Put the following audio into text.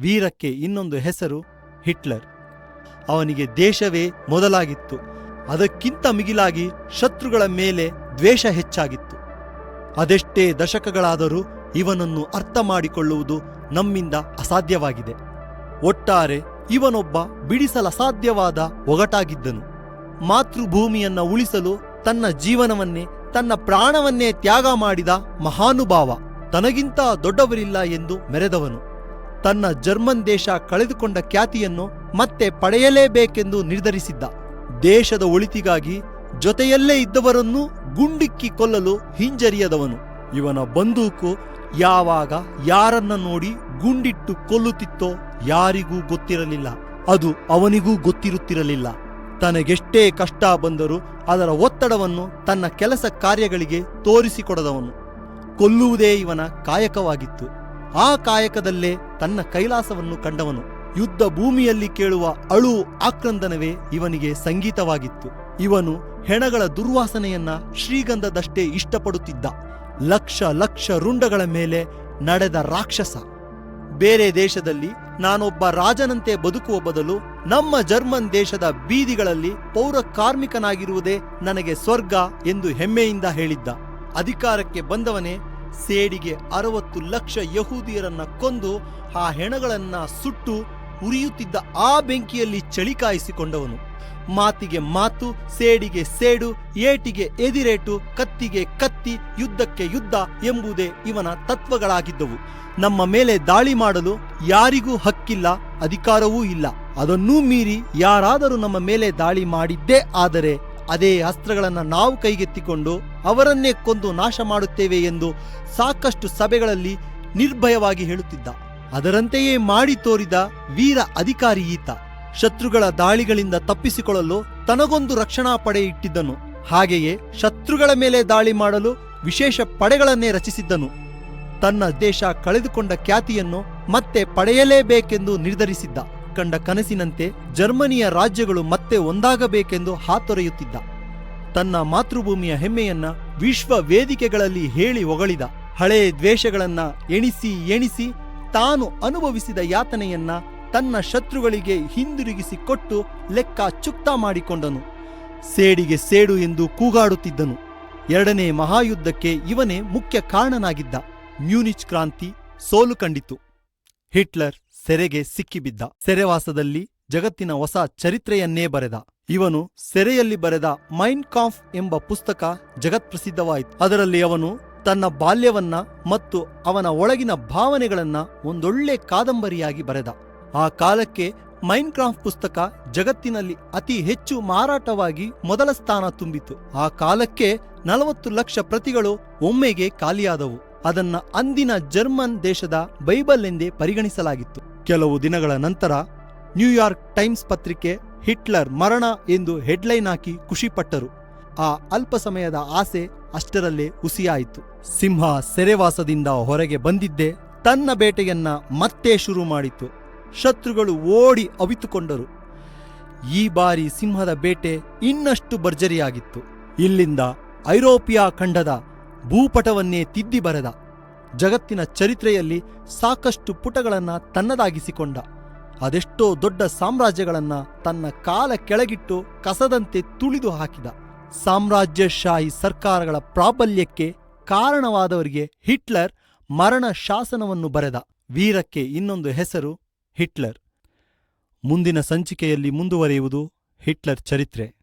ವೀರಕ್ಕೆ ಇನ್ನೊಂದು ಹೆಸರು ಹಿಟ್ಲರ್. ಅವನಿಗೆ ದೇಶವೇ ಮೊದಲಾಗಿತ್ತು. ಅದಕ್ಕಿಂತ ಮಿಗಿಲಾಗಿ ಶತ್ರುಗಳ ಮೇಲೆ ದ್ವೇಷ ಹೆಚ್ಚಾಗಿತ್ತು. ಅದೆಷ್ಟೇ ದಶಕಗಳಾದರೂ ಇವನನ್ನು ಅರ್ಥ ಮಾಡಿಕೊಳ್ಳುವುದು ನಮ್ಮಿಂದ ಅಸಾಧ್ಯವಾಗಿದೆ. ಒಟ್ಟಾರೆ ಇವನೊಬ್ಬ ಬಿಡಿಸಲಸಾಧ್ಯವಾದ ಒಗಟಾಗಿದ್ದನು. ಮಾತೃಭೂಮಿಯನ್ನು ಉಳಿಸಲು ತನ್ನ ಜೀವನವನ್ನೇ, ತನ್ನ ಪ್ರಾಣವನ್ನೇ ತ್ಯಾಗ ಮಾಡಿದ ಮಹಾನುಭಾವ ತನಗಿಂತ ದೊಡ್ಡವರಿಲ್ಲ ಎಂದು ಮೆರೆದವನು. ತನ್ನ ಜರ್ಮನ್ ದೇಶ ಕಳೆದುಕೊಂಡ ಖ್ಯಾತಿಯನ್ನು ಮತ್ತೆ ಪಡೆಯಲೇಬೇಕೆಂದು ನಿರ್ಧರಿಸಿದ್ದ. ದೇಶದ ಒಳಿತಿಗಾಗಿ ಜೊತೆಯಲ್ಲೇ ಇದ್ದವರನ್ನು ಗುಂಡಿಕ್ಕಿ ಕೊಲ್ಲಲು ಹಿಂಜರಿಯದವನು. ಇವನ ಬಂದೂಕು ಯಾವಾಗ ಯಾರನ್ನ ನೋಡಿ ಗುಂಡಿಟ್ಟು ಕೊಲ್ಲುತ್ತಿತ್ತೋ ಯಾರಿಗೂ ಗೊತ್ತಿರಲಿಲ್ಲ. ಅದು ಅವನಿಗೂ ಗೊತ್ತಿರುತ್ತಿರಲಿಲ್ಲ. ತನಗೆಷ್ಟೇ ಕಷ್ಟ ಬಂದರೂ ಅದರ ಒತ್ತಡವನ್ನು ತನ್ನ ಕೆಲಸ ಕಾರ್ಯಗಳಿಗೆ ತೋರಿಸಿಕೊಡದವನು. ಕೊಲ್ಲುವುದೇ ಇವನ ಕಾಯಕವಾಗಿತ್ತು. ಆ ಕಾಯಕದಲ್ಲೇ ತನ್ನ ಕೈಲಾಸವನ್ನು ಕಂಡವನು. ಯುದ್ಧ ಭೂಮಿಯಲ್ಲಿ ಕೇಳುವ ಅಳು ಆಕ್ರಂದನವೇ ಇವನಿಗೆ ಸಂಗೀತವಾಗಿತ್ತು. ಇವನು ಹೆಣಗಳ ದುರ್ವಾಸನೆಯನ್ನ ಶ್ರೀಗಂಧದಷ್ಟೇ ಇಷ್ಟಪಡುತ್ತಿದ್ದ. ಲಕ್ಷ ಲಕ್ಷ ರುಂಡಗಳ ಮೇಲೆ ನಡೆದ ರಾಕ್ಷಸ. ಬೇರೆ ದೇಶದಲ್ಲಿ ನಾನೊಬ್ಬ ರಾಜನಂತೆ ಬದುಕುವ ಬದಲು ನಮ್ಮ ಜರ್ಮನ್ ದೇಶದ ಬೀದಿಗಳಲ್ಲಿ ಪೌರ ಕಾರ್ಮಿಕನಾಗಿರುವುದೇ ನನಗೆ ಸ್ವರ್ಗ ಎಂದು ಹೆಮ್ಮೆಯಿಂದ ಹೇಳಿದ್ದ. ಅಧಿಕಾರಕ್ಕೆ ಬಂದವನೇ ಸೇಡಿಗೆ ಅರವತ್ತು ಲಕ್ಷ ಯಹೂದಿಯರನ್ನ ಕೊಂದು ಆ ಹೆಣಗಳನ್ನ ಸುಟ್ಟು ಉರಿಯುತ್ತಿದ್ದ ಆ ಬೆಂಕಿಯಲ್ಲಿ ಚಳಿ ಕಾಯಿಸಿಕೊಂಡವನು. ಮಾತಿಗೆ ಮಾತು, ಸೇಡಿಗೆ ಸೇಡು, ಏಟಿಗೆ ಎದಿರೇಟು, ಕತ್ತಿಗೆ ಕತ್ತಿ, ಯುದ್ಧಕ್ಕೆ ಯುದ್ಧ ಎಂಬುದೇ ಇವನ ತತ್ವಗಳಾಗಿದ್ದವು. ನಮ್ಮ ಮೇಲೆ ದಾಳಿ ಮಾಡಲು ಯಾರಿಗೂ ಹಕ್ಕಿಲ್ಲ, ಅಧಿಕಾರವೂ ಇಲ್ಲ. ಅದನ್ನೂ ಮೀರಿ ಯಾರಾದರೂ ನಮ್ಮ ಮೇಲೆ ದಾಳಿ ಮಾಡಿದ್ದೇ ಆದರೆ ಅದೇ ಅಸ್ತ್ರಗಳನ್ನು ನಾವು ಕೈಗೆತ್ತಿಕೊಂಡು ಅವರನ್ನೇ ಕೊಂದು ನಾಶ ಮಾಡುತ್ತೇವೆ ಎಂದು ಸಾಕಷ್ಟು ಸಭೆಗಳಲ್ಲಿ ನಿರ್ಭಯವಾಗಿ ಹೇಳುತ್ತಿದ್ದ. ಅದರಂತೆಯೇ ಮಾಡಿ ತೋರಿದ ವೀರ ಅಧಿಕಾರಿ ಈತ ಶತ್ರುಗಳ ದಾಳಿಗಳಿಂದ ತಪ್ಪಿಸಿಕೊಳ್ಳಲು ತನಗೊಂದು ರಕ್ಷಣಾ ಪಡೆ ಇಟ್ಟಿದ್ದನು. ಹಾಗೆಯೇ ಶತ್ರುಗಳ ಮೇಲೆ ದಾಳಿ ಮಾಡಲು ವಿಶೇಷ ಪಡೆಗಳನ್ನೇ ರಚಿಸಿದ್ದನು. ತನ್ನ ದೇಶ ಕಳೆದುಕೊಂಡ ಖ್ಯಾತಿಯನ್ನು ಮತ್ತೆ ಪಡೆಯಲೇಬೇಕೆಂದು ನಿರ್ಧರಿಸಿದ್ದ. ಕಂಡ ಕನಸಿನಂತೆ ಜರ್ಮನಿಯ ರಾಜ್ಯಗಳು ಮತ್ತೆ ಒಂದಾಗಬೇಕೆಂದು ಹಾತೊರೆಯುತ್ತಿದ್ದ. ತನ್ನ ಮಾತೃಭೂಮಿಯ ಹೆಮ್ಮೆಯನ್ನ ವಿಶ್ವ ವೇದಿಕೆಗಳಲ್ಲಿ ಹೇಳಿ ಹೊಗಳಿದ. ಹಳೆಯ ದ್ವೇಷಗಳನ್ನ ಎಣಿಸಿ ಎಣಿಸಿ ತಾನು ಅನುಭವಿಸಿದ ಯಾತನೆಯನ್ನ ತನ್ನ ಶತ್ರುಗಳಿಗೆ ಹಿಂದಿರುಗಿಸಿ ಕೊಟ್ಟು ಲೆಕ್ಕ ಚುಕ್ತಾ ಮಾಡಿಕೊಂಡನು. ಸೇಡಿಗೆ ಸೇಡು ಎಂದು ಕೂಗಾಡುತ್ತಿದ್ದನು. ಎರಡನೇ ಮಹಾಯುದ್ಧಕ್ಕೆ ಇವನೇ ಮುಖ್ಯ ಕಾರಣನಾಗಿದ್ದ. ಮ್ಯೂನಿಚ್ ಕ್ರಾಂತಿ ಸೋಲು ಕಂಡಿತು. ಹಿಟ್ಲರ್ ಸೆರೆಗೆ ಸಿಕ್ಕಿಬಿದ್ದ. ಸೆರೆವಾಸದಲ್ಲಿ ಜಗತ್ತಿನ ಹೊಸ ಚರಿತ್ರೆಯನ್ನೇ ಬರೆದ. ಇವನು ಸೆರೆಯಲ್ಲಿ ಬರೆದ ಮೈನ್ ಕಾಂಫ್ ಎಂಬ ಪುಸ್ತಕ ಜಗತ್ಪ್ರಸಿದ್ಧವಾಯಿತು ಅದರಲ್ಲಿ ಅವನು ತನ್ನ ಬಾಲ್ಯವನ್ನ ಮತ್ತು ಅವನ ಒಳಗಿನ ಭಾವನೆಗಳನ್ನ ಒಂದೊಳ್ಳೆ ಕಾದಂಬರಿಯಾಗಿ ಬರೆದ. ಆ ಕಾಲಕ್ಕೆ ಮೈನ್ ಕ್ರಾಫ್ಟ್ ಪುಸ್ತಕ ಜಗತ್ತಿನಲ್ಲಿ ಅತಿ ಹೆಚ್ಚು ಮಾರಾಟವಾಗಿ ಮೊದಲ ಸ್ಥಾನ ತುಂಬಿತು. ಆ ಕಾಲಕ್ಕೆ ನಲವತ್ತು ಲಕ್ಷ ಪ್ರತಿಗಳು ಒಮ್ಮೆಗೆ ಖಾಲಿಯಾದವು. ಅದನ್ನ ಅಂದಿನ ಜರ್ಮನ್ ದೇಶದ ಬೈಬಲ್ ಎಂದೇ ಪರಿಗಣಿಸಲಾಗಿತ್ತು. ಕೆಲವು ದಿನಗಳ ನಂತರ ನ್ಯೂಯಾರ್ಕ್ ಟೈಮ್ಸ್ ಪತ್ರಿಕೆ ಹಿಟ್ಲರ್ ಮರಣ ಎಂದು ಹೆಡ್ಲೈನ್ ಹಾಕಿ ಖುಷಿಪಟ್ಟರು. ಆ ಅಲ್ಪ ಸಮಯದ ಆಸೆ ಅಷ್ಟರಲ್ಲೇ ಹುಸಿಯಾಯಿತು. ಸಿಂಹ ಸೆರೆವಾಸದಿಂದ ಹೊರಗೆ ಬಂದಿದ್ದೇ ತನ್ನ ಬೇಟೆಯನ್ನ ಮತ್ತೆ ಶುರು ಮಾಡಿತು. ಶತ್ರುಗಳು ಓಡಿ ಅವಿತುಕೊಂಡರು. ಈ ಬಾರಿ ಸಿಂಹದ ಬೇಟೆ ಇನ್ನಷ್ಟು ಭರ್ಜರಿಯಾಗಿತ್ತು. ಇಲ್ಲಿಂದ ಐರೋಪಿಯಾ ಖಂಡದ ಭೂಪಟವನ್ನೇ ತಿದ್ದಿ ಬರೆದ. ಜಗತ್ತಿನ ಚರಿತ್ರೆಯಲ್ಲಿ ಸಾಕಷ್ಟು ಪುಟಗಳನ್ನು ತನ್ನದಾಗಿಸಿಕೊಂಡ. ಅದೆಷ್ಟೋ ದೊಡ್ಡ ಸಾಮ್ರಾಜ್ಯಗಳನ್ನು ತನ್ನ ಕಾಲ ಕೆಳಗಿಟ್ಟು ಕಸದಂತೆ ತುಳಿದು ಹಾಕಿದ. ಸಾಮ್ರಾಜ್ಯಶಾಹಿ ಸರ್ಕಾರಗಳ ಪ್ರಾಬಲ್ಯಕ್ಕೆ ಕಾರಣವಾದವರಿಗೆ ಹಿಟ್ಲರ್ ಮರಣ ಶಾಸನವನ್ನು ಬರೆದ. ವೀರಕ್ಕೆ ಇನ್ನೊಂದು ಹೆಸರು ಹಿಟ್ಲರ್. ಮುಂದಿನ ಸಂಚಿಕೆಯಲ್ಲಿ ಮುಂದುವರಿಯುವುದು ಹಿಟ್ಲರ್ ಚರಿತ್ರೆ.